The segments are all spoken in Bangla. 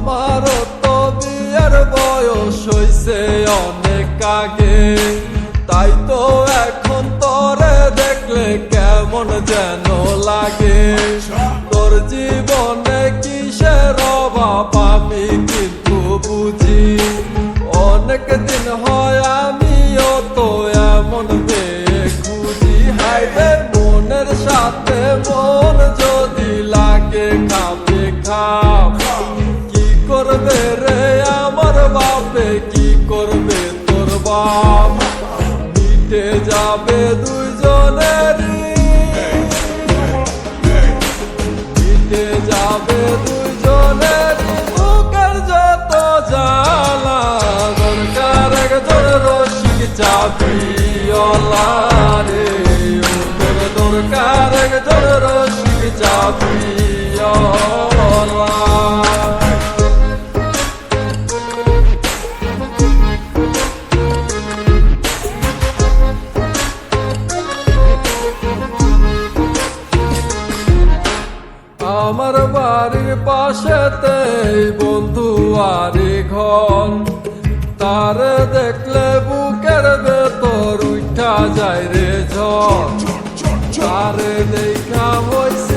আমার তো বিয়ের বয়স হইছে অনেক আগে। তাই তো এখন তরে দেখলে কেমন যেন লাগে। তোর জীবনে কিসের অভাব আমি কিন্তু বুঝি। অনেক দিন হয় আমিও তো এমন মেয়ে খুঁজি। মনের সাথে মন যদি লাগে খাবে খা। মিটে যাবে দুইজনেরই। মিটে যাবে দুইজনের বুকের যত জ্বালা, দরকার একজন রসিক চাবি রে তোর দরকার একজন রসিক চাবি আমার বাড়ির পাশেতে বন্ধু আরে ঘর। তার দেখলে বুকের ভেতর উঠা যায় রে ঝড়। তার দেখা হইছে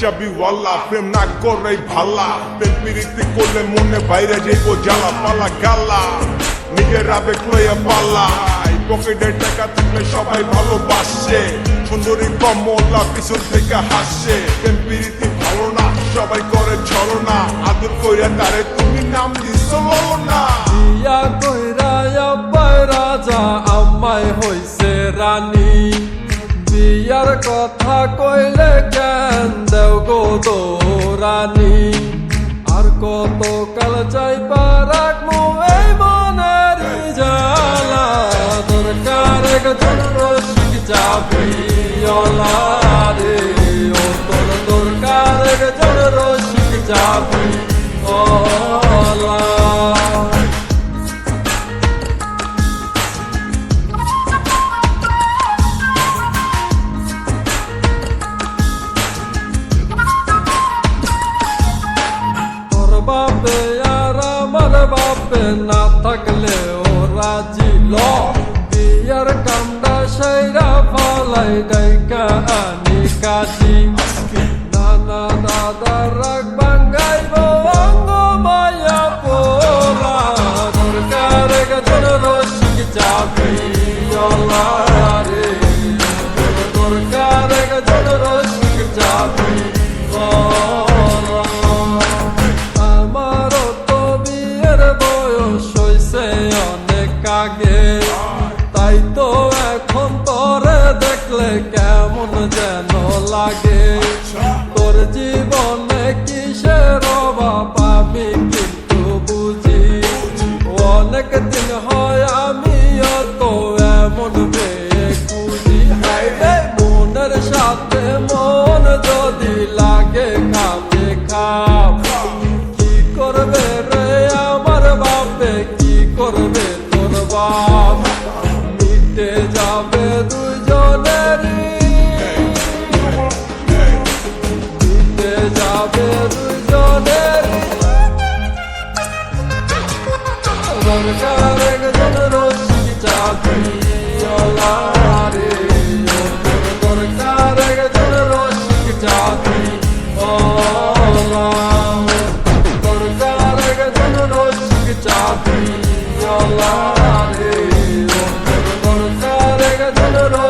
চাবি ওয়াল্লা প্রেম না করে ভাল্লা প্রেম পিরিতি করলে মনে বাইরে যাইব জ্বালা পালা গাল্লা নিজের আবেগ লইয়া পাল্লা পকেটে টাকা থাকলে সবাই ভালোবাসে। সুন্দরী কমলা পিছন থেকে হাসে। প্রেম পিরিতি ভালো না, সবাই করে ছলনা। আদর কইরা তারে তুমি নাম দিছো না। ইয়া কইরা রাজা আম্মাই হইছে রানী। বিয়ার কথা কইলে জ্ঞান দেও গো রানী আর কত কাল চাই পারাক এই মনের জালা দরকার এক একজন শিখ যাবি অলা। বাপে না থাকলে ও রাজি ল। বিয়ার কামটা সেইরা ফালাই ডাইকা আনি কাজি নানা দাদা রাগ বাঙ্গাইব অঙ্গ মায়া পোলা দরকার একজন রসিক চাবি অলা রে দরকার একজন রসিক চাবি অনেক আগে। তাই তো এখন পরে দেখলে কেমন যেন লাগে। তোর জীবনে কিসের অভাব পাবি কিন্তু বুঝি। অনেক দিন সব মিটে যাবে দুজনের মিটে যাবে দুজনের সংসারের ধরো